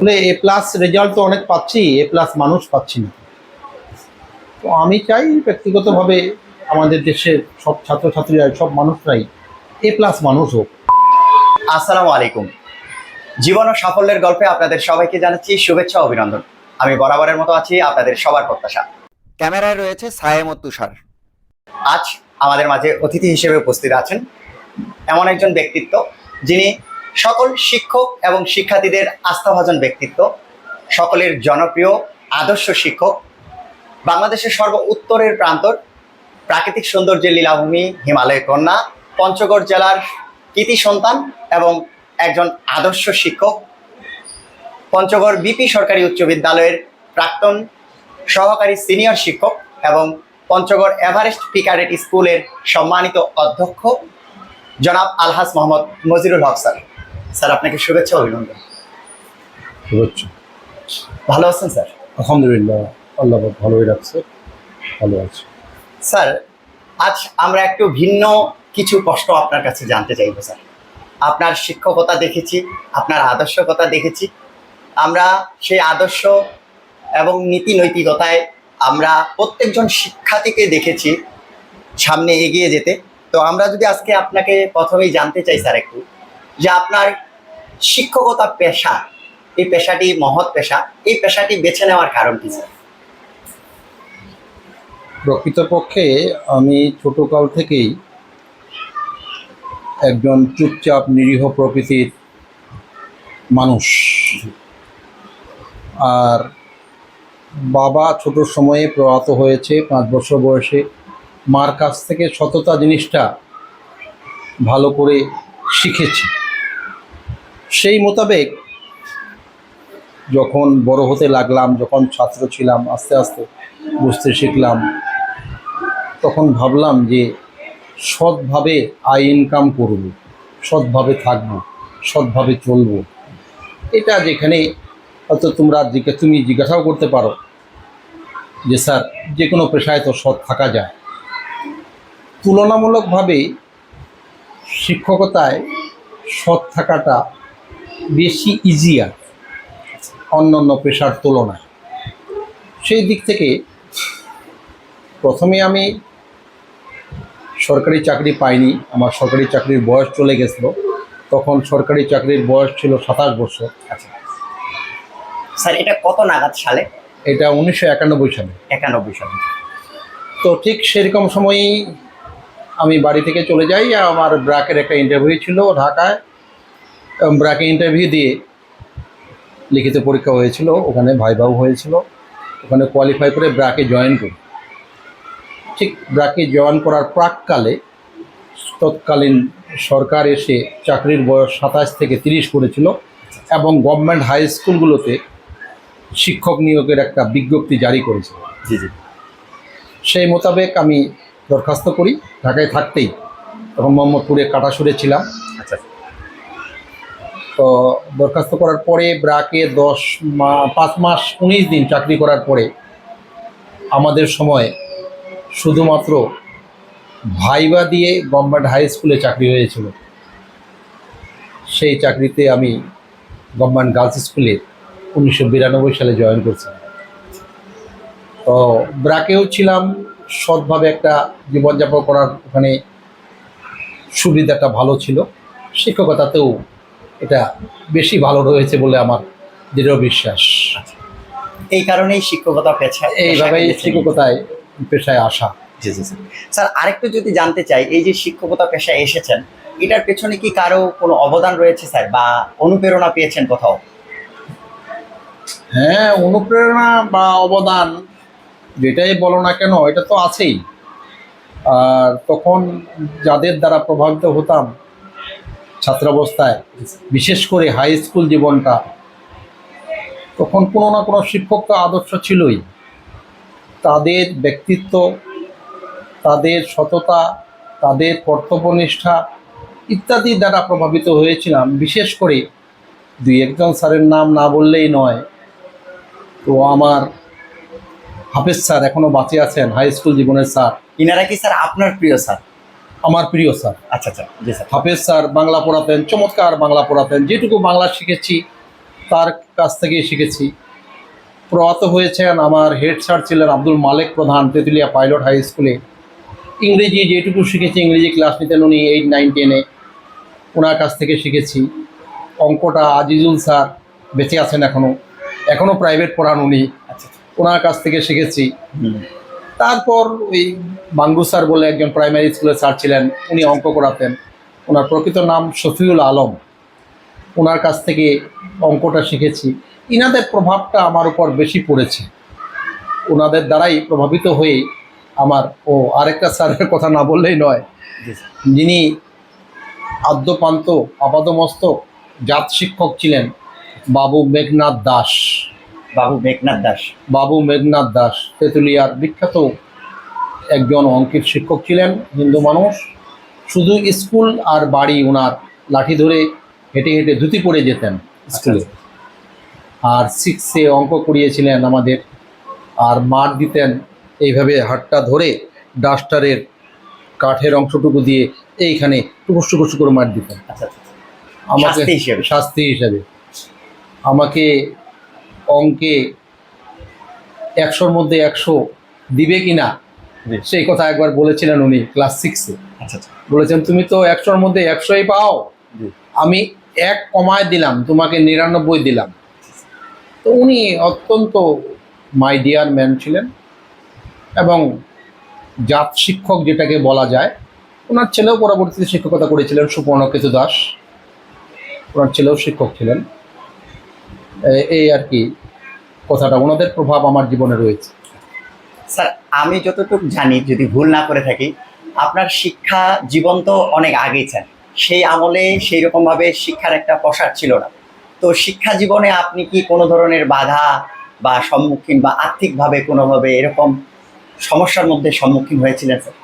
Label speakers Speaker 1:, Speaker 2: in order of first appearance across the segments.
Speaker 1: আসলে এ plus result তো অনেক পাচ্ছি এ প্লাস মানুষ পাচ্ছি না। তো আমি চাই ব্যক্তিগতভাবে আমাদের দেশের সব ছাত্রছাত্রীরা সব মানুষরাই এ প্লাস মানুষ হোক।
Speaker 2: আসসালামু আলাইকুম। জীবন ও সাফল্যের গল্পে আপনাদের সবাইকে জানাচ্ছি শুভেচ্ছা অভিনন্দন। আমি বরাবরের মতো আছি আপনাদের সবার প্রত্যাশা। ক্যামেরায় রয়েছে সায়েম ও তুষার। আজ আমাদের মাঝে অতিথি হিসেবে উপস্থিত আছেন এমন একজন ব্যক্তিত্ব যিনি সকল শিক্ষক এবং শিক্ষার্থীদের আস্থাভাজন ব্যক্তিত্ব, সকলের জনপ্রিয় আদর্শ শিক্ষক, বাংলাদেশের সর্ব উত্তরের প্রান্তর, প্রাকৃতিক সৌন্দর্যের লীলাভূমি, হিমালয় কন্যা, পঞ্চগড় জেলার কৃতি সন্তান এবং একজন আদর্শ শিক্ষক, পঞ্চগড় বিপি সরকারি উচ্চ বিদ্যালয়ের প্রাক্তন সহকারী সিনিয়র শিক্ষক এবং পঞ্চগড় এভারেস্ট পিকারেট স্কুলের সম্মানিত অধ্যক্ষ জনাব আলহাস মোহাম্মদ মজিরুল হক স্যার। স্যার আপনাকে শুভেচ্ছা অভিনন্দন।
Speaker 1: শুভেচ্ছা।
Speaker 2: ভালো আছেন স্যার?
Speaker 1: আলহামদুলিল্লাহ আল্লাহ ভালোই রাখছে ভালো আছে।
Speaker 2: স্যার আজ আমরা একটু ভিন্ন কিছু প্রশ্ন আপনার কাছে জানতে চাইব স্যার। আপনার শিক্ষকতা দেখেছি আপনার আদর্শকতা দেখেছি। আমরা সেই আদর্শ এবং নীতি নৈতিকতায় আমরা প্রত্যেকজন শিক্ষার্থীকে দেখেছি সামনে এগিয়ে যেতে। তো আমরা যদি আজকে আপনাকে প্রথমেই জানতে চাই স্যার একটু যে আপনার শিক্ষকতা পেশা। এই পেশাটি মহৎ পেশা। এই পেশাটি বেছে নেওয়ার কারণ কি
Speaker 1: প্রকৃতপক্ষে আমি ছোটকাল থেকেই একজন চুপচাপ নিরীহ প্রকৃতির মানুষ। আর বাবা ছোট সময়ে প্রয়াত হয়েছে, পাঁচ বছর বয়সে। মার কাছ থেকে সততা জিনিসটা ভালো করে শিখেছি। সেই মোতাবেক যখন বড় হতে লাগলাম, যখন ছাত্র ছিলাম, আস্তে আস্তে বুঝতে শিখলাম, তখন ভাবলাম যে সৎভাবে আয় ইনকাম করব, সৎভাবে থাকব, সৎভাবে চলব। এটা যেখানে হয়তো তোমরা তুমি জিজ্ঞাসাও করতে পারো যে, স্যার যে কোনো পেশায় তো সৎ থাকা যায়। তুলনামূলকভাবে শিক্ষকতায় সৎ থাকাটা বেশি ইজিয়ার অন্যান্য পেশার তুলনায়। সেই দিক থেকে প্রথমে আমি সরকারি চাকরি পাইনি আমার সরকারি চাকরির বয়স চলে গেছিল তখন সরকারি চাকরির বয়স ছিল সাতাশ বছর।
Speaker 2: আচ্ছা। স্যার এটা কত নাগাদ সালে?
Speaker 1: এটা উনিশশো একানব্বই সালে।
Speaker 2: একানব্বই সালে।
Speaker 1: তো ঠিক সেরকম সময়ই আমি বাড়ি থেকে চলে যাই আমার ব্র্যাকের একটা ইন্টারভিউ ছিল ঢাকায়। এবং ব্র্যাকে ইন্টারভিউ দিয়ে লিখিত পরীক্ষা হয়েছিল ওখানে ভাইভাও হয়েছিল ওখানে কোয়ালিফাই করে ব্র্যাকে জয়েন করি। ঠিক ব্র্যাকে জয়েন করার প্রাককালে তৎকালীন সরকার এসে চাকরির বয়স সাতাশ থেকে তিরিশ করেছিল এবং গভর্নমেন্ট হাই স্কুলগুলোতে শিক্ষক নিয়োগের একটা বিজ্ঞপ্তি জারি করেছিল
Speaker 2: জি জি।
Speaker 1: সেই মোতাবেক আমি দরখাস্ত করি ঢাকায় থাকতেই তখন মোহাম্মদপুরে কাটাসুরে ছিলাম। তো দরখাস্ত করার পরে ব্রাকে দশ মা, পাঁচ মাস উনিশ দিন চাকরি করার পরে আমাদের সময় শুধুমাত্র ভাইবা দিয়ে গভর্নমেন্ট হাই স্কুলে চাকরি হয়েছিল। সেই চাকরিতে আমি গভর্নমেন্ট গার্লস স্কুলে উনিশশো বিরানব্বই সালে জয়েন করছি। তো ব্রাকেও ছিলাম, সৎভাবে একটা জীবনযাপন করার ওখানে সুবিধাটা ভালো ছিল। শিক্ষকতাতেও এটা বেশি ভালো রয়েছে বলে আমার দৃঢ় বিশ্বাস।
Speaker 2: এই কারণেই শিক্ষকতা পেশা
Speaker 1: এইভাবেই শিক্ষকতায় পেশায় আসা।
Speaker 2: জি জি স্যার আরেকটু যদি জানতে চাই এই যে শিক্ষকতা পেশায় এসেছেন এটার পেছনে কি কারও কোনো অবদান রয়েছে স্যার? বা অনুপ্রেরণা পেয়েছেন কোথাও?
Speaker 1: হ্যাঁ অনুপ্রেরণা বা অবদান যেটাই বলো না কেন এটা তো আছেই। আর তখন যাদের দ্বারা প্রভাবিত হতাম ছাত্রাবস্থায়, বিশেষ করে হাই স্কুল জীবনটা, তখন কোনো না কোনো শিক্ষক তো আদর্শ ছিলই। তাদের ব্যক্তিত্ব, তাদের সততা, তাদের কর্তব্যনিষ্ঠা ইত্যাদি দ্বারা প্রভাবিত হয়েছিলাম। বিশেষ করে দুই একজন স্যারের নাম না বললেই নয়, তো আমার হাফেজ স্যার এখনও বাঁচে আছেন হাই স্কুল জীবনের স্যার।
Speaker 2: ইনারা কি স্যার আপনার প্রিয় স্যার?
Speaker 1: আমার প্রিয় স্যার।
Speaker 2: আচ্ছা আচ্ছা জি স্যার।
Speaker 1: হাফেজ স্যার বাংলা পড়াতেন চমৎকার বাংলা পড়াতেন যেটুকু বাংলা শিখেছি তার কাছ থেকে শিখেছি। প্রয়াত হয়েছেন আমার হেড স্যার ছিলেন আব্দুল মালেক প্রধান তেঁতুলিয়া পাইলট হাই স্কুলে। ইংরেজি যেটুকু শিখেছি ইংরেজি ক্লাস নিতেন উনি এইট নাইন টেনে ওনার কাছ থেকে শিখেছি। অঙ্কটা আজিজুল স্যার বেঁচে আছেন এখনও এখনও প্রাইভেট পড়ান উনি।
Speaker 2: আচ্ছা
Speaker 1: ওনার কাছ থেকে শিখেছি। তারপর ওই বাঙ্গু স্যার বলে একজন প্রাইমারি স্কুলের স্যার ছিলেন উনি অঙ্ক করাতেন। ওনার প্রকৃত নাম শফিউল আলম। ওনার কাছ থেকে অঙ্কটা শিখেছি। ইনাদের প্রভাবটা আমার উপর বেশি পড়েছে। ওনাদের দ্বারাই প্রভাবিত হয়ে আমার ও আরেকটা স্যারের কথা না বললেই নয় যিনি আদ্যপান্ত আপাদমস্তক জাত শিক্ষক ছিলেন বাবু মেঘনাথ দাস।
Speaker 2: বাবু মেঘনাথ দাস।
Speaker 1: বাবু মেঘনাথ দাস তেঁতুলিয়ার বিখ্যাত একজন অঙ্কের শিক্ষক ছিলেন হিন্দু মানুষ। শুধু স্কুল আর বাড়ি ওনার লাঠি ধরে হেঁটে হেঁটে ধুতি পরে যেতেন স্কুলে। আর সিক্সে অঙ্ক করিয়েছিলেন আমাদের। আর মার দিতেন এইভাবে হাতটা ধরে ডাস্টারের কাঠের অংশটুকু দিয়ে এইখানে টুকুস টুকুস করে মার দিতেন।
Speaker 2: আচ্ছা আচ্ছা।
Speaker 1: আমাকে
Speaker 2: শাস্তি হিসেবে।
Speaker 1: শাস্তি হিসেবে। আমাকে অঙ্কে একশোর মধ্যে একশো দিবে কি না সেই কথা একবার বলেছিলেন উনি ক্লাস সিক্সে।
Speaker 2: আচ্ছা আচ্ছা।
Speaker 1: বলেছেন তুমি তো একশোর মধ্যে একশোই পাও। আমি এক কমায় দিলাম তোমাকে নিরানব্বই দিলাম। তো উনি অত্যন্ত মাই ডিয়ার ম্যান ছিলেন এবং জাত শিক্ষক যেটাকে বলা যায় ওনার ছেলেও পরবর্তীতে শিক্ষকতা করেছিলেন সুপর্ণকেতু দাস। ওনার ছেলেও শিক্ষক ছিলেন। এই আর কি কথাটা ওনাদের প্রভাব আমার জীবনে রয়েছে।
Speaker 2: স্যার আমি যতটুকু জানি যদি ভুল না করে থাকি আপনার শিক্ষা জীবন তো অনেক আগেই ছেন সেই আমলে সেই রকম ভাবে শিক্ষার একটা প্রসার ছিল না। তো শিক্ষা জীবনে আপনি কি কোনো ধরনের বাধা বা সম্মুখীন বা আর্থিকভাবে কোনোভাবে এরকম সমস্যার মধ্যে সম্মুখীন হয়েছিলেন স্যার?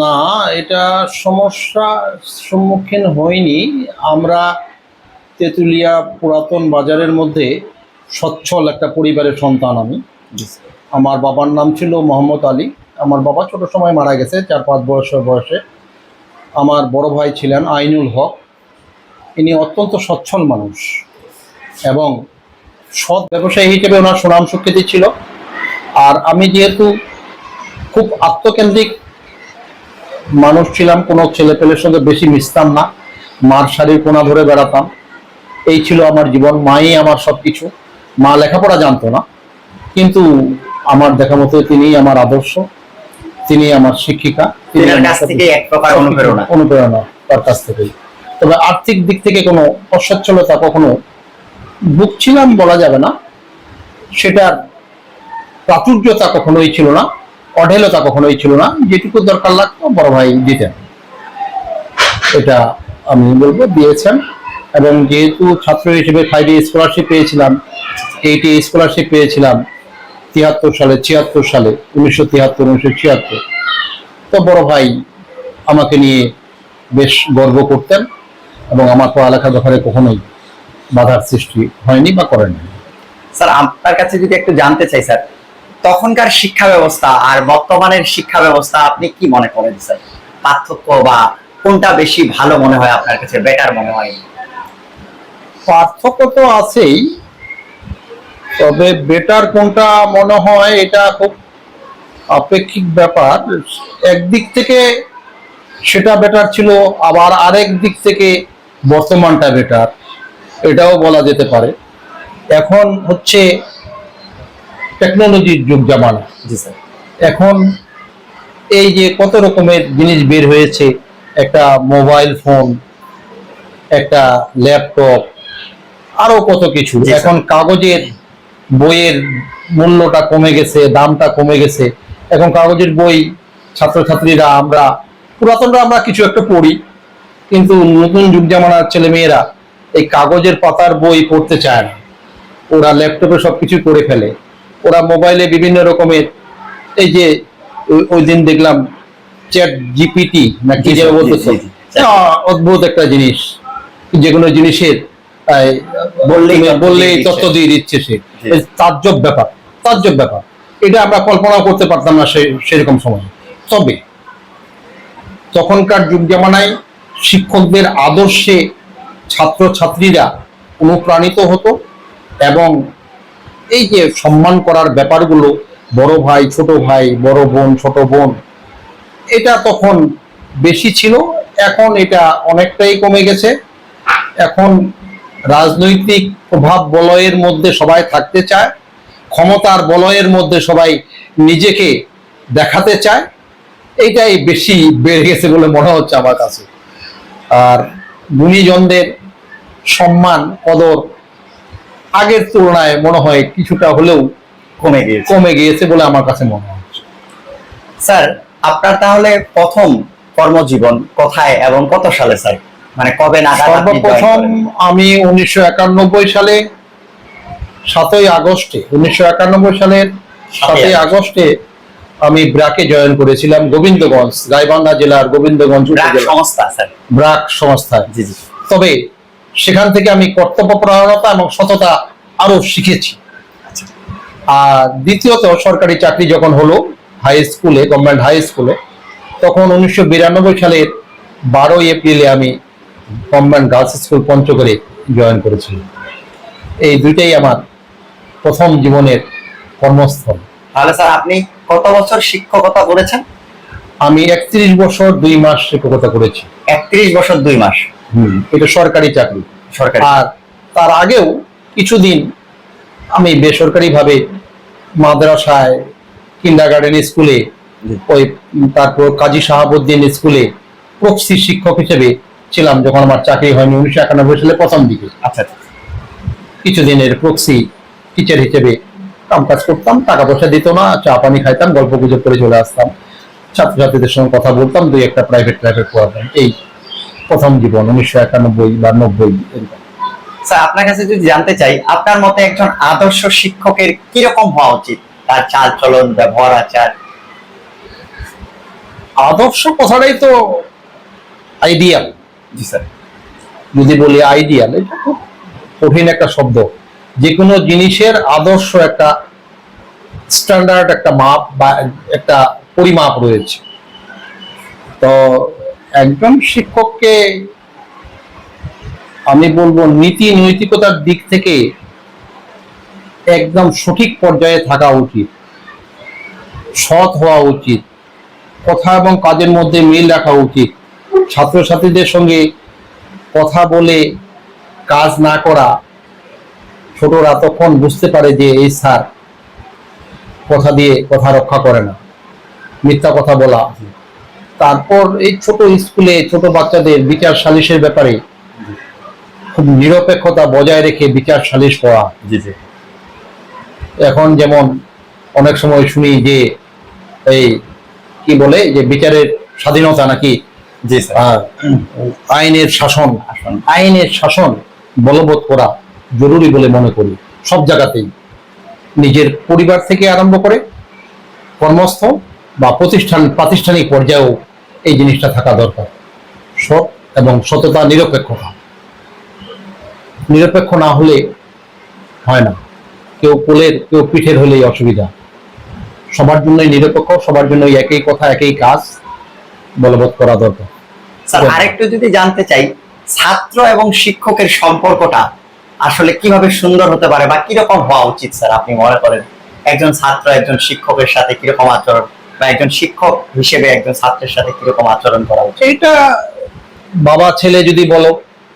Speaker 1: না এটা সমস্যা সম্মুখীন হয়নি। আমরা তেঁতুলিয়া পুরাতন বাজারের মধ্যে সচ্ছল একটা পরিবারের সন্তান আমি। আমার বাবার নাম ছিল মোহাম্মদ আলী। আমার বাবা ছোট সময় মারা গেছে চার পাঁচ বছর বয়সে। আমার বড় ভাই ছিলেন আইনুল হক। ইনি অত্যন্ত সচ্ছল মানুষ এবং সৎ ব্যবসায়ী হিসেবে ওনার সুনাম সুখ্যাতি ছিল। আর আমি যেহেতু খুব আত্মকেন্দ্রিক মানুষ ছিলাম কোনো ছেলে পেলের সঙ্গে বেশি মিশতাম না। মার শাড়ির কোনা ধরে বেড়াতাম। এই ছিল আমার জীবন মাই আমার সব কিছু মা লেখাপড়া জানতো না কিন্তু আমার দেখা মতো তিনি আমার আদর্শ তিনি আমার শিক্ষিকা তিনি
Speaker 2: অনুপ্রেরণা।
Speaker 1: অনুপ্রেরণা তার কাছ থেকেই। তবে আর্থিক দিক থেকে কোনো অসচ্ছলতা কখনো ভুগছিলাম বলা যাবে না। সেটার প্রাচুর্যতা কখনোই ছিল না অঢেলতা কখনোই ছিল না। যেটুকু দরকার লাগতো বড় ভাই দিতেন। এটা আমি বলব দিয়েছেন। এবং যেহেতু ছাত্র হিসেবে ফাইভে স্কলারশিপ পেয়েছিলাম এইটে স্কলারশিপ পেয়েছিলাম, তিয়াত্তর সালে, ছিয়াত্তর সালে, উনিশশো তিয়াত্তর, উনিশশো ছিয়াত্তর। তো বড় ভাই আমাকে নিয়ে বেশ গর্ব করতেন এবং আমার পড়ালেখা ব্যাপারে কখনোই বাধার সৃষ্টি হয়নি বা করেনি।
Speaker 2: স্যার, আপনার কাছে যদি একটু জানতে চাই, স্যার, তখনকার শিক্ষা ব্যবস্থা আর বর্তমানের শিক্ষা ব্যবস্থা আপনি কি মনে করেন, স্যার? পার্থক্য বা কোনটা বেশি ভালো মনে হয় আপনার কাছে বেটার মনে হয়?
Speaker 1: পার্থক্য তো আছেই, তবে বেটার কোনটা মনে হয় এটা খুব আপেক্ষিক ব্যাপার। একদিক থেকে সেটা বেটার ছিল, আবার আরেক দিক থেকে বর্তমানটা বেটার এটাও বলা যেতে পারে। এখন হচ্ছে টেকনোলজির যুগ জামানা
Speaker 2: জি স্যার।
Speaker 1: এখন এই যে কত রকমের জিনিস বের হয়েছে, একটা মোবাইল ফোন একটা ল্যাপটপ আরও কত কিছু। এখন কাগজের বইয়ের মূল্যটা কমে গেছে দামটা কমে গেছে। এখন কাগজের বই ছাত্রছাত্রীরা আমরা পুরাতনরা আমরা কিছু একটা পড়ি কিন্তু নতুন যুগ জামানার ছেলে মেয়েরা এই কাগজের পাতার বই পড়তে চায় না। ওরা ল্যাপটপে সবকিছু করে ফেলে। ওরা মোবাইলে বিভিন্ন রকমের এই যে ওই- দিন দেখলাম চ্যাট জিপিটি না কি যেন বলতেছে? অদ্ভুত একটা জিনিস। যে কোনো জিনিসের
Speaker 2: বললেই
Speaker 1: বললেই
Speaker 2: দিয়ে দিচ্ছে।
Speaker 1: তথ্য দিয়ে দিচ্ছে সে। তাজ্জব ব্যাপার তাজ্জব ব্যাপার। এটা আমরা কল্পনা করতে পারতাম না সে সেরকম সময়। তবে তখনকার যুগ জামানায় শিক্ষকদের আদর্শে ছাত্র ছাত্রীরা অনুপ্রাণিত হতো এবং এই যে সম্মান করার ব্যাপারগুলো বড় ভাই ছোট ভাই বড় বোন ছোট বোন এটা তখন বেশি ছিল। এখন এটা অনেকটাই কমে গেছে। এখন রাজনৈতিক প্রভাব বলয়ের মধ্যে সবাই থাকতে চায় ক্ষমতার বলয়ের মধ্যে সবাই নিজেকে দেখাতে চায় এইটাই বেশি বেড়ে গেছে বলে মনে হচ্ছে আমার কাছে। আর গুণীজনদের সম্মান কদর আগের তুলনায় মনে হয় কিছুটা হলেও
Speaker 2: কমে গিয়েছে।
Speaker 1: কমে গিয়েছে বলে আমার কাছে মনে হয়
Speaker 2: স্যার আপনার তাহলে প্রথম কর্মজীবন কোথায় এবং কত সালে স্যার? মানে কবে নাগাদ
Speaker 1: সর্বপ্রথম? আমি উনিশশো একানব্বই সালে সাতই আগস্টে উনিশশো একানব্বই সালের সাতই আগস্টে। আমি ব্রাকে জয়েন করেছিলাম গোবিন্দগঞ্জ গাইবান্ধা জেলার গোবিন্দগঞ্জ
Speaker 2: সংস্থা
Speaker 1: ব্রাক
Speaker 2: জি জি।
Speaker 1: তবে সেখান থেকে আমি কর্তব্যপরায়ণতা এবং সততা আরও শিখেছি।
Speaker 2: আচ্ছা।
Speaker 1: আর দ্বিতীয়ত সরকারি চাকরি যখন হলো হাই স্কুলে গভর্নমেন্ট হাই স্কুলে তখন উনিশশো বিরানব্বই সালের বারোই এপ্রিলে আমি গভর্নমেন্ট গার্লস স্কুল পঞ্চগড়ে জয়েন করেছিলাম এই দুইটাই আমার প্রথম জীবনের কর্মস্থল।
Speaker 2: তাহলে স্যার আপনি কত বছর শিক্ষকতা করেছেন?
Speaker 1: আমি একত্রিশ বছর দুই মাস শিক্ষকতা করেছি।
Speaker 2: একত্রিশ বছর দুই মাস।
Speaker 1: হম এটা সরকারি চাকরি।
Speaker 2: সরকারি।
Speaker 1: আর তার আগেও কিছুদিন আমি বেসরকারিভাবে মাদ্রাসায় কিন্ডার গার্ডেন স্কুলে ওই তারপর কাজী শাহাবুদ্দিন স্কুলে প্রক্সি শিক্ষক হিসেবে ছিলাম যখন আমার চাকরি হয়নি উনিশশো একানব্বই সালে প্রথম দিকে।
Speaker 2: আচ্ছা আচ্ছা।
Speaker 1: কিছুদিনের প্রক্সি টিচার হিসেবে কাম কাজ করতাম টাকা পয়সা দিত না চা পানি খাইতাম গল্প গুজব করে চলে আসতাম। ছাত্রছাত্রীদের সঙ্গে কথা বলতাম দুই একটা প্রাইভেট প্রাইভেট পড়াতাম। এই প্রথম জীবন উনিশশো একানব্বই বা নব্বই
Speaker 2: স্যার আপনার কাছে যদি জানতে চাই আপনার মতে একজন আদর্শ শিক্ষকের কীরকম হওয়া উচিত? তার চাল চলন ব্যবহার আচার?
Speaker 1: আদর্শ কথাটাই তো আইডিয়াল
Speaker 2: জি স্যার।
Speaker 1: যদি বলি আইডিয়াল এটা খুব কঠিন একটা শব্দ। যে কোনো জিনিসের আদর্শ একটা স্ট্যান্ডার্ড একটা মাপ বা একটা পরিমাপ রয়েছে। তো একজন শিক্ষককে আমি বলব নীতি নৈতিকতার দিক থেকে একদম সঠিক পর্যায়ে থাকা উচিত। সৎ হওয়া উচিত। কথা এবং কাজের মধ্যে মিল রাখা উচিত। ছাত্রছাত্রীদের সঙ্গে কথা বলে কাজ না করা ছোটরা তখন বুঝতে পারে যে এই স্যার কথা দিয়ে কথা রক্ষা করে না মিথ্যা কথা বলা। তারপর এই ছোট স্কুলে ছোট বাচ্চাদের বিচার সালিশের ব্যাপারে খুব নিরপেক্ষতা বজায় রেখে বিচার সালিশ করা। এখন যেমন অনেক সময় শুনি যে এই কি বলে যে বিচারের স্বাধীনতা নাকি আইনের শাসন আইনের শাসন বলবৎ করা জরুরি বলে মনে করি। সব জায়গাতেই নিজের পরিবার থেকে আরম্ভ করে কর্মস্থল বা প্রতিষ্ঠান প্রাতিষ্ঠানিক পর্যায়েও এই জিনিসটা থাকা দরকার। সৎ এবং সততা নিরপেক্ষতা নিরপেক্ষ না হলে হয় না। কেউ কোলের কেউ পিঠের হলেই অসুবিধা। সবার জন্যই নিরপেক্ষ সবার জন্যই একই কথা একই কাজ। বলবৎ করা দরকার।
Speaker 2: স্যার আরেকটু যদি জানতে চাই ছাত্র এবং শিক্ষকের সম্পর্কটা আসলে কীভাবে সুন্দর হতে পারে বা কীরকম হওয়া উচিত স্যার আপনি মনে করেন? একজন ছাত্র একজন শিক্ষকের সাথে কীরকম আচরণ বা একজন শিক্ষক হিসেবে একজন ছাত্রের সাথে কীরকম আচরণ করা উচিত?
Speaker 1: এইটা বাবা ছেলে যদি বলো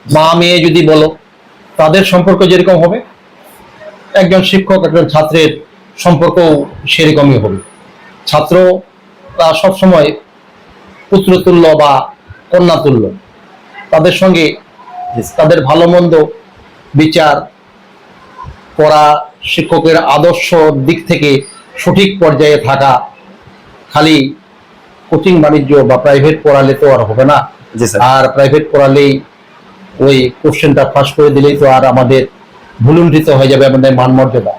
Speaker 1: মা মেয়ে যদি বলো তাদের সম্পর্ক যেরকম হবে একজন শিক্ষক একজন ছাত্রের সম্পর্ক সেরকমই হবে। ছাত্র তা সবসময় পুত্রতুল্য বা কন্যাতুল্য। তাদের সঙ্গে তাদের ভালো মন্দ বিচার করা শিক্ষকের আদর্শ দিক থেকে সঠিক পর্যায়ে থাকা খালি কোচিং বাণিজ্য বা প্রাইভেট পড়ালে তো আর হবে না। আর প্রাইভেট পড়ালেই ওই কোশ্চেনটা ফাঁস করে দিলেই তো আর আমাদের ভুলুণ্ঠিত হয়ে যাবে আমাদের মানমর্যাদা।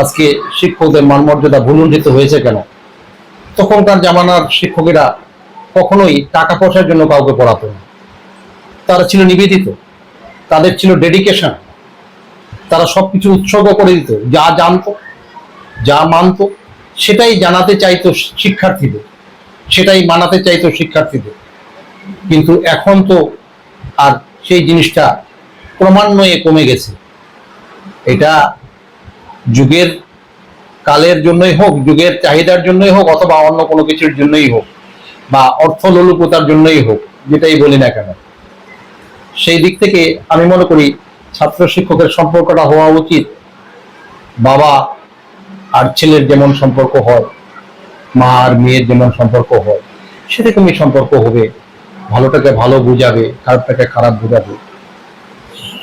Speaker 1: আজকে শিক্ষকদের মানমর্যাদা ভুলুণ্ঠিত হয়েছে কেন? তখনকার জামানার শিক্ষকেরা কখনোই টাকা পয়সার জন্য কাউকে পড়াতো না। তারা ছিল নিবেদিত, তাদের ছিল ডেডিকেশন তারা সব কিছু উৎসর্গ করে দিত, যা জানত, যা মানতো, সেটাই জানাতে চাইতো শিক্ষার্থীদের, সেটাই মানাতে চাইতো শিক্ষার্থীদের। কিন্তু এখন তো আর সেই জিনিসটা ক্রমান্বয়ে কমে গেছে। এটা যুগের কালের জন্যই হোক, যুগের চাহিদার জন্যই হোক, অথবা অন্য কোনো কিছুর জন্যই হোক। বা অর্থলোলুপতার জন্যই হোক, যেটাই বলি না কেন। সেই দিক থেকে আমি মনে করি ছাত্র শিক্ষকের সম্পর্কটা হওয়া উচিত। বাবা আর ছেলের যেমন সম্পর্ক হয়, মা আর মেয়ের যেমন সম্পর্ক হয়, সেরকমই সম্পর্ক হবে। ভালোটাকে ভালো বুঝাবে, খারাপটাকে খারাপ বুঝাবে।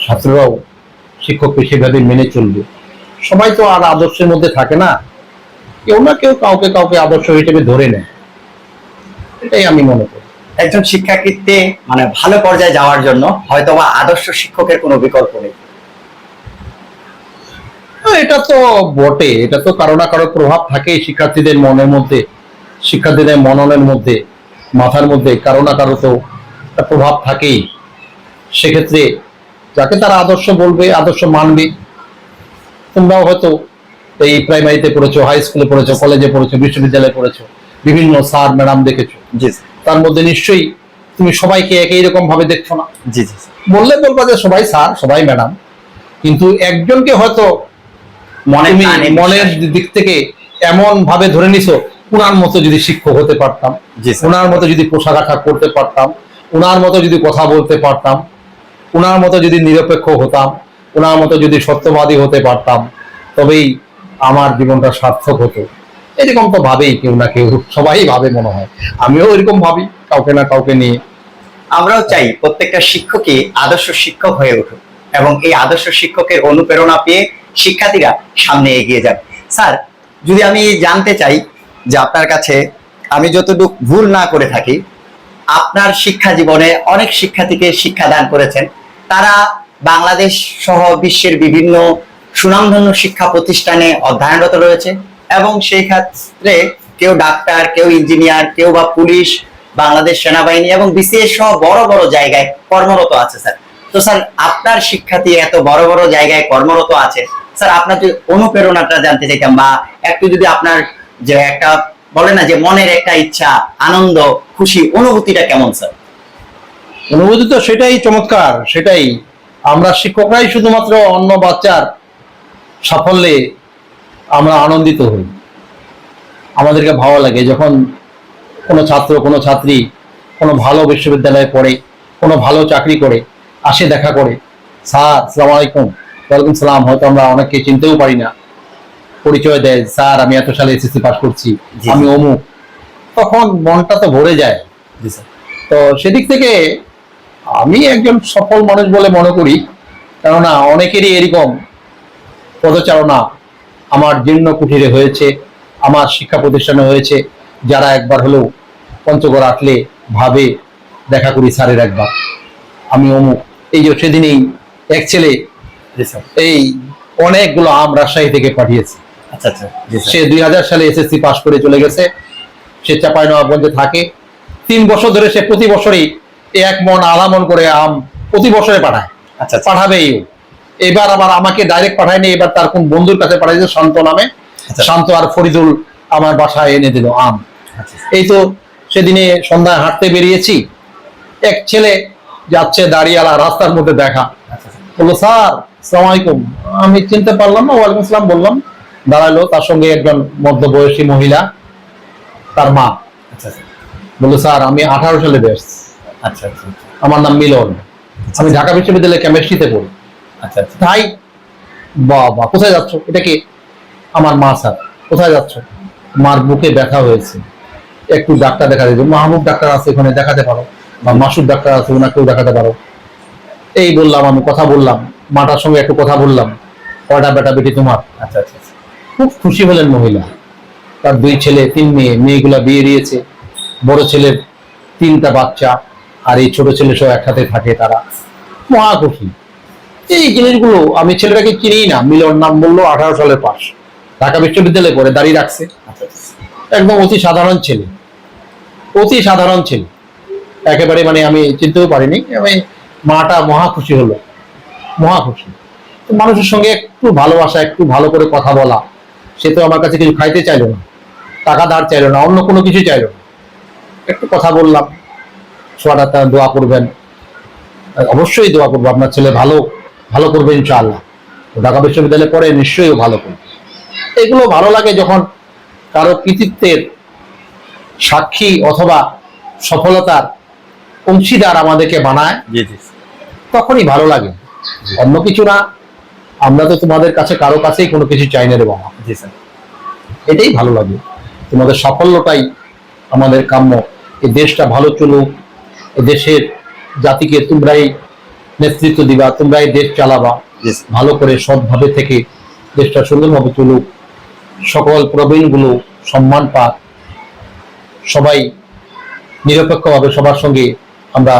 Speaker 1: ছাত্ররাও শিক্ষককে সেভাবে মেনে চলবে। সবাই তো আর আদর্শের মধ্যে থাকে না। কেউ না কেউ কাউকে কাউকে আদর্শ হিসেবে ধরে নেয়। এটাই আমি মনে করি।
Speaker 2: একজন শিক্ষাকৃত্যে মানে ভালো পর্যায়ে যাওয়ার জন্য হয়তোবা আদর্শ শিক্ষকের কোনো বিকল্প নেই।
Speaker 1: হ্যাঁ, এটা তো বটে। এটা তো কারও না কারও প্রভাব থাকে শিক্ষার্থীদের মনের মধ্যে শিক্ষার্থীদের মননের মধ্যে মাথার মধ্যে কারও না কারও তো প্রভাব থাকেই। সেক্ষেত্রে যাকে তারা আদর্শ বলবে আদর্শ মানবে তোমরাও হয়তো এই প্রাইমারিতে পড়েছো হাই স্কুলে পড়েছো কলেজে পড়েছো বিশ্ববিদ্যালয়ে পড়েছো। বিভিন্ন স্যার ম্যাডাম দেখেছ?
Speaker 2: জি
Speaker 1: তার মধ্যে নিশ্চয়ই তুমি সবাইকে একই রকম ভাবে দেখছ না?
Speaker 2: জি জি
Speaker 1: বললে বলবা যে সবাই স্যার সবাই ম্যাডাম কিন্তু একজনকে হয়তো
Speaker 2: মনে
Speaker 1: মনের দিক থেকে এমন ভাবে ধরে নিছো উনার মতো যদি শিক্ষক হতে পারতাম উনার মতো যদি পোশাক আশাক করতে পারতাম উনার মতো যদি কথা বলতে পারতাম উনার মতো যদি নিরপেক্ষ হতাম উনার মতো যদি সত্যবাদী হতে পারতাম তবেই আমার জীবনটা সার্থক হতো। এরকম তো ভাবেই কেউ না কেউ, সবাই ভাবে মনে হয়। আমিও এরকম ভাবি, কাউকে না কাউকে নিয়ে।
Speaker 2: আমরাও চাই প্রত্যেকটা শিক্ষকই আদর্শ শিক্ষক হয়ে উঠুক এবং এই আদর্শ শিক্ষকের অনুপ্রেরণা পেয়ে শিক্ষার্থীরা সামনে এগিয়ে যাবে স্যার, যদি আমি জানতে চাই যে আপনার কাছে আমি যতটুকু ভুল না করে থাকি, আপনার শিক্ষা জীবনে অনেক শিক্ষার্থীকে শিক্ষাদান করেছেন। তারা বাংলাদেশ সহ বিশ্বের বিভিন্ন সুনামধন্য শিক্ষা প্রতিষ্ঠানে অধ্যয়নরত রয়েছে। এবং সেই ক্ষেত্রে কেউ ডাক্তার, কেউ ইঞ্জিনিয়ার কেউ বা পুলিশ, বাংলাদেশ সেনাবাহিনী এবং বিসিএস সহ বড় বড় জায়গায় কর্মরত আছে, স্যার। তো, স্যার, আপনার শিক্ষার্থী এত বড় বড় জায়গায় কর্মরত আছে, স্যার, আপনার যে অনুপ্রেরণাটা জানতে চাইতাম বা একটু যদি আপনার যে একটা বলে না যে মনের একটা ইচ্ছা, আনন্দ, খুশি, অনুভূতিটা কেমন, স্যার?
Speaker 1: অনুভূতি তো সেটাই চমৎকার, সেটাই। আমরা শিক্ষকরাই শুধুমাত্র অন্য বাচ্চার সাফল্যে আমরা আনন্দিত হই। আমাদেরকে ভালো লাগে যখন কোনো ছাত্র কোনো ছাত্রী কোনো ভালো বিশ্ববিদ্যালয়ে পড়ে কোনো ভালো চাকরি করে আসে দেখা করে স্যার সালাম আলাইকুম। ওয়ালাইকুম সালাম। হয়তো আমরা অনেককে চিনতেও পারি না। পরিচয় দেয় স্যার আমি এত সালে এসএসসি পাস করছি। আমি অমুক। তখন মনটা তো ভরে যায়। তো সেদিক থেকে আমি একজন সফল মানুষ বলে মনে করি। কেননা অনেকেরই এরকম পদচারণা আমার জীর্ণ কুঠিরে হয়েছে আমার শিক্ষা প্রতিষ্ঠানে হয়েছে যারা একবার হলেও পঞ্চগড় আসলে ভাবে দেখা করি স্যারের একবার। আমি অমুক এই যে সেদিনেই এক ছেলে
Speaker 2: স্যার।
Speaker 1: এই অনেকগুলো আম রাজশাহী থেকে পাঠিয়েছে।
Speaker 2: আচ্ছা আচ্ছা।
Speaker 1: সে দুই হাজার সালে এসএসসি পাস করে চলে গেছে সে চাপাই নবাবগঞ্জে থাকে। তিন বছর ধরে সে প্রতি বছরই এক মন আলামন করে আম প্রতি বছরে পাঠায়।
Speaker 2: আচ্ছা আচ্ছা।
Speaker 1: পাঠাবেই। এবার আবার আমাকে ডাইরেক্ট পাঠায়নি এবার তার কোন বন্ধুর কাছে পাঠাইছে শান্ত নামে।
Speaker 2: আচ্ছা।
Speaker 1: শান্ত আর ফরিদুল আমার বাসায় এনে দিল আম।
Speaker 2: আচ্ছা।
Speaker 1: এই তো সেদিনে সন্ধ্যায় হাঁটতে বেরিয়েছি। এক ছেলে যাচ্ছে দাঁড়িয়ালা রাস্তার মধ্যে দেখা।
Speaker 2: আচ্ছা
Speaker 1: বলল স্যার সালাম আলাইকুম আমি চিনতে পারলাম না ওয়ালাইকুম আসসালাম বললাম। দাঁড়াল তার সঙ্গে একজন মধ্যবয়সী মহিলা তার মা। বলল স্যার আমি আঠারো সালে বেশ।
Speaker 2: আচ্ছা
Speaker 1: আমার নাম মিলন। আমি ঢাকা বিশ্ববিদ্যালয়ে কেমিস্ট্রিতে পড়ি।
Speaker 2: আচ্ছা আচ্ছা।
Speaker 1: তাই? বাবা, কোথায় যাচ্ছ? এটা কি আমার মা, স্যার? কোথায় যাচ্ছ? মার বুকে ব্যথা হয়েছে। একটু ডাক্তার দেখা দিয়েছে। ডাক্তার আছে দেখাতে পারো। বা মাসুদ ডাক্তার আছে, ওনাকেও দেখাতে পারো। এই বললাম আমি, কথা বললাম। মাটার সঙ্গে একটু কথা বললাম। কয়টা বেটা বেটি তোমার?
Speaker 2: আচ্ছা আচ্ছা আচ্ছা।
Speaker 1: খুব খুশি হলেন মহিলা। তার দুই ছেলে, তিন মেয়ে। মেয়েগুলা বিয়ে দিয়েছে। বড় ছেলের তিনটা বাচ্চা। আর এই ছোট ছেলে সব একসাথে থাকে তারা। মহা খুশি। এই জিনিসগুলো আমি ছেলেটাকে চিনি না। মিলন নাম বলল, আঠারো সালের পাশ ঢাকা বিশ্ববিদ্যালয়ে পড়ে, দাঁড়িয়ে রাখছে। একদম অতি সাধারণ ছেলে। অতি সাধারণ ছেলে। একেবারে মানে আমি চিনতেও পারিনি। আমি মাটা মহা খুশি হলো। মহা খুশি। মানুষের সঙ্গে একটু ভালোবাসা, একটু ভালো করে কথা বলা, সে তো আমার কাছে কিছু খাইতে চাইলো না। টাকা ধার চাইলো না, অন্য কোনো কিছু চাইলো না। একটু কথা বললাম। সোয়াটা দোয়া করবেন। অবশ্যই দোয়া করব। আপনার ছেলে ভালো ভালো করবে ইনশাআল্লাহ। ঢাকা বিশ্ববিদ্যালয়ে পড়ে নিশ্চয়ই ভালো করবে। এগুলো ভালো লাগে যখন কারও কৃতিত্বের সাক্ষী অথবা সফলতার অংশীদার আমাদেরকে বানায় তখনই ভালো লাগে। অন্য কিছু না আমরা তো তোমাদের কাছে কারও কাছেই কোনো কিছু চাই না রে বাবা।
Speaker 2: জি স্যার।
Speaker 1: এটাই ভালো লাগে। তোমাদের সাফল্যটাই আমাদের কাম্য। এই দেশটা ভালো চলুক এ দেশের জাতিকে তোমরাই নেতৃত্ব দিবা তোমরাই দেশ চালাবা। ভালো করে সৎভাবে থেকে দেশটা সুন্দরভাবে চলুক। সকল প্রবীণগুলো সম্মান পাক। সবাই নিরপেক্ষভাবে সবার সঙ্গে আমরা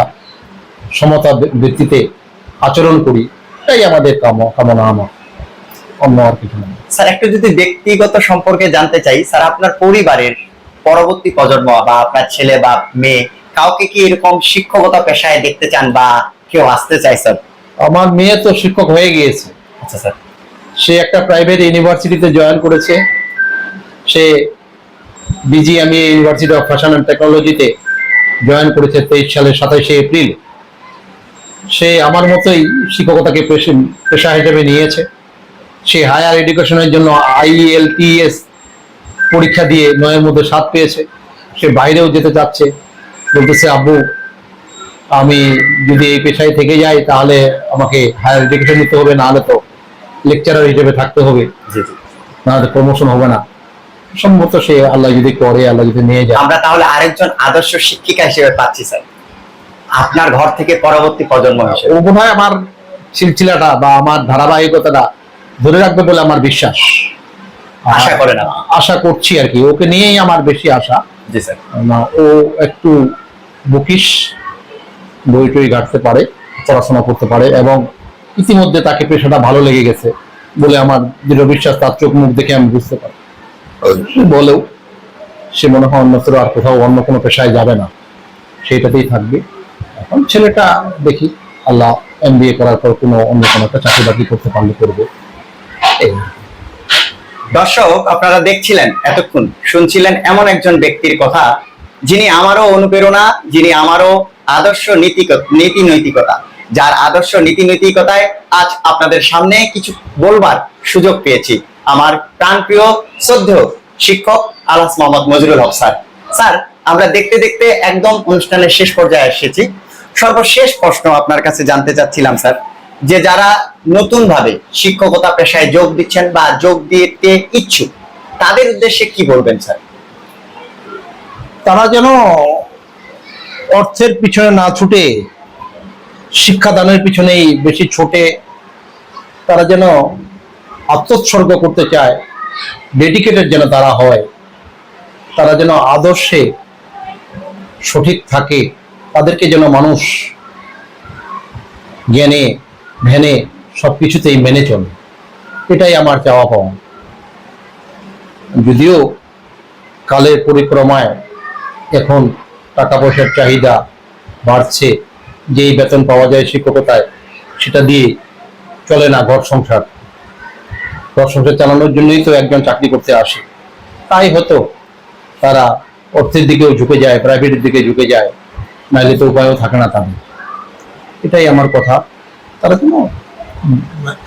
Speaker 1: সমতা ভিত্তিতে আচরণ করি। এটাই আমাদের কাম কামনা আমার। অন্য আর কিছু না।
Speaker 2: স্যার একটু যদি ব্যক্তিগত সম্পর্কে জানতে চাই স্যার আপনার পরিবারের পরবর্তী প্রজন্ম বা আপনার ছেলে বা মেয়ে কাউকে কি এরকম শিক্ষকতা পেশায় দেখতে চান বা কেউ আসতে চায় স্যার
Speaker 1: আমার মেয়ে তো শিক্ষক হয়ে গিয়েছে।
Speaker 2: আচ্ছা স্যার
Speaker 1: সে একটা প্রাইভেট ইউনিভার্সিটিতে জয়েন করেছে। সে BGMEA university of fashion and টেকনোলজিতে জয়েন করেছে তেইশ সালের সাতাইশে এপ্রিল। সে আমার মতোই শিক্ষকতাকে পেশে- পেশা হিসেবে নিয়েছে। সে হায়ার এডুকেশনের জন্য আইএলটিএস পরীক্ষা দিয়ে নয়ের মধ্যে সাত পেয়েছে। সে বাইরেও যেতে চাচ্ছে। বলতেছে আব্বু আমি যদি এই পেশায় থেকে যাই তাহলে আমাকে হায়ার এডুকেশন নিতে হবে নাহলে তো লেকচারার হিসেবে থাকতে হবে। নাহলে প্রমোশন হবে না। সম্ভবত সে আল্লাহ যদি করে আল্লাহ যদি নিয়ে যায়।
Speaker 2: আমরা তাহলে আরেকজন আদর্শ শিক্ষিকা হিসেবে পাচ্ছি স্যার। আপনার ঘর থেকে পরবর্তী প্রজন্ম
Speaker 1: ও বোধ হয় আমার সিলসিলাটা বা আমার ধারাবাহিকতাটা ধরে রাখবে বলে আমার বিশ্বাস।
Speaker 2: আশা করেন আপনি?
Speaker 1: আশা করছি আর কি। ওকে নিয়েই আমার বেশি আশা।
Speaker 2: জি স্যার।
Speaker 1: না ও একটু বুকিশ। বই টই ঘাটতে পারে, পড়াশোনা করতে পারে এবং ইতিমধ্যে তাকে পেশাটা ভালো লেগে গেছে বলে আমার দৃঢ় বিশ্বাস, তার চোখ মুখ দেখে আমি বুঝতে পারি। বলেও সে মনে হয় অন্যত্র আর কোথাও অন্য কোনো পেশায় যাবে না। সেইটাতেই থাকবে। এখন ছেলেটা দেখি আল্লাহ এম বি এ করার পর কোনো অন্য কোনো একটা চাকরি বাকরি করতে পারলে করবে।
Speaker 2: দর্শক, আপনারা দেখছিলেন এতক্ষণ, শুনছিলেন এমন একজন ব্যক্তির কথা যিনি আমারও অনুপ্রেরণা, যিনি আমারও আদর্শ নীতি নীতি নৈতিকতা যার আদর্শ নীতি নৈতিকতায় আজ আপনাদের সামনে কিছু বলবার সুযোগ পেয়েছি। আমার প্রাণপ্রিয়, শ্রদ্ধেয় শিক্ষক আলাস মোহাম্মদ মজরুল হক স্যার। স্যার, আমরা দেখতে দেখতে একদম অনুষ্ঠানের শেষ পর্যায়ে এসেছি। সর্বশেষ প্রশ্ন আপনার কাছে জানতে চাচ্ছিলাম, স্যার। যে যারা নতুন ভাবে শিক্ষকতা পেশায় যোগ দিচ্ছেন বা যোগ দিতে ইচ্ছুক, তাদের উদ্দেশ্যে কি বলবেন, স্যার?
Speaker 1: তারা যেন অর্থের পিছনে না ছুটে, শিক্ষাদানের পিছনেই বেশি ছোটে, তারা যেন আত্মোৎসর্গ করতে চায় ডেডিকেটেড যেন তারা হয়, তারা যেন আদর্শে সঠিক থাকে, তাদেরকে যেন মানুষ জ্ঞানে, ধ্যানে সব কিছুতেই মেনে চলে। এটাই আমার চাওয়া পাওয়া। যদিও কালের পরিক্রমায় এখন টাকা পয়সার চাহিদা বাড়ছে, যেই বেতন পাওয়া যায় শিক্ষকতায়, সেটা দিয়ে চলে না ঘর সংসার। ঘর সংসার চালানোর জন্যই তো একজন চাকরি করতে আসে। তাই হয়তো তারা অর্থের দিকেও ঝুঁকে যায়, প্রাইভেটের দিকে ঝুঁকে যায়, নাহলে তো উপায়ও থাকে না তাদের। এটাই আমার কথা। তারা কোনো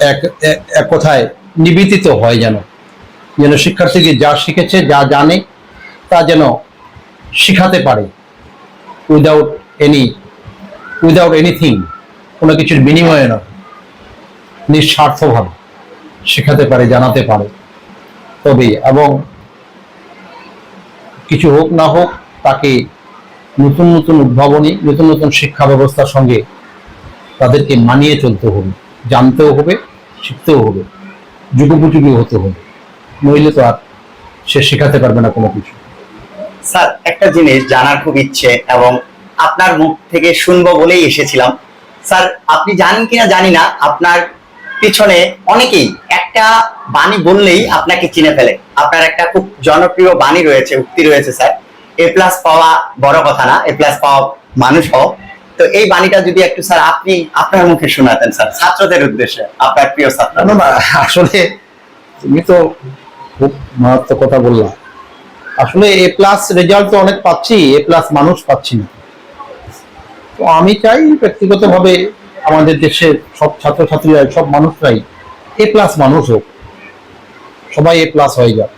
Speaker 1: এক- এক কথায় নিবেদিত হয় যেন। যেন শিক্ষার্থীকে যা শিখেছে, যা জানে, তা যেন শিখাতে পারে। উইদাউট এনি উইদাউট এনিথিং কোনো কিছুর বিনিময়ে না, নিঃস্বার্থভাবে শেখাতে পারে, জানাতে পারে। তবে, এবং কিছু হোক না হোক, তাকে নতুন নতুন উদ্ভাবনী, নতুন নতুন শিক্ষা ব্যবস্থার সঙ্গে তাদেরকে মানিয়ে চলতে হবে, জানতেও হবে, শিখতেও হবে, যুগোপযোগী হতে হবে। নইলে তো আর সে শেখাতে পারবে না কোনো কিছু।
Speaker 2: স্যার, একটা জিনিস জানার খুব ইচ্ছে এবং আপনার মুখ থেকে শুনব বলেই এসেছিলাম। স্যার, আপনি জানেন কিনা জানি না, আপনার পিছনে অনেকেই একটা বাণী বললেই আপনাকে চিনে ফেলে। আপনার একটা খুব জনপ্রিয় বাণী রয়েছে, উক্তি রয়েছে, স্যার। এ প্লাস পাওয়া বড় কথা না এ প্লাস পাওয়া মানুষ হও। তো এই বাণীটা যদি একটু, স্যার, আপনি আপনার মুখে শোনাতেন, স্যার, ছাত্রদের উদ্দেশ্যে, আপনার প্রিয় ছাত্র।
Speaker 1: আসলে তুমি তো খুব মারাত্মক কথা বললা। আসলে এ প্লাস রেজাল্ট তো অনেক পাচ্ছি এ প্লাস মানুষ পাচ্ছি না। তো আমি চাই ব্যক্তিগতভাবে আমাদের দেশের সব ছাত্রছাত্রীরা, সব মানুষরাই এ প্লাস মানুষ হোক। সবাই এ প্লাস হয়ে যাক।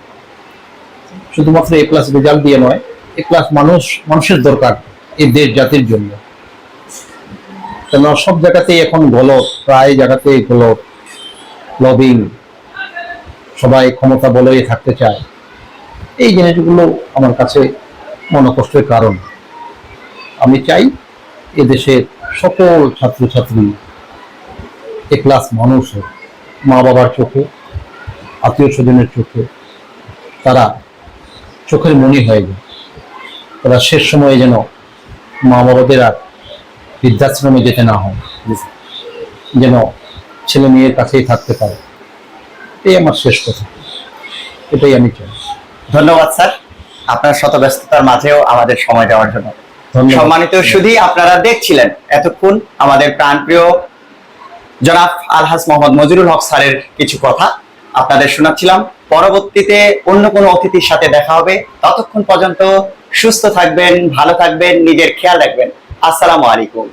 Speaker 1: শুধুমাত্র এ প্লাস রেজাল্ট দিয়ে নয় এ প্লাস মানুষ, মানুষের দরকার এই দেশ জাতির জন্য। কেন সব জায়গাতেই এখন গলত প্রায় জায়গাতেই গলত লবিং সবাই ক্ষমতা বলয়ে থাকতে চায়। এই জিনিসগুলো আমার কাছে মনোকষ্টের কারণ। আমি চাই এদেশের সকল ছাত্রছাত্রী, এ ক্লাস মানুষ মা বাবার চোখে আত্মীয় স্বজনের চোখে, তারা চোখের মনি হয়ে যায়। তারা শেষ সময়ে যেন মা বাবাদের আর বৃদ্ধাশ্রমে যেতে না হয়, যেন ছেলে মেয়ের কাছেই থাকতে পারে। এই আমার শেষ কথা। এটাই আমি চাই।
Speaker 2: ধন্যবাদ স্যার। আপনার শত ব্যস্ততার মাঝেও আমাদের সময় দেওয়ার জন্য। সম্মানিত সুধী আপনারা দেখছিলেন এতক্ষণ আমাদের প্রাণপ্রিয় জনাব আলহাজ মোহাম্মদ মজিরুল হক স্যারের কিছু কথা। আপনাদের শোনাচ্ছিলাম। পরবর্তীতে অন্য কোনো অতিথির সাথে দেখা হবে। ততক্ষণ পর্যন্ত সুস্থ থাকবেন ভালো থাকবেন নিজের খেয়াল রাখবেন। আসসালামু আলাইকুম।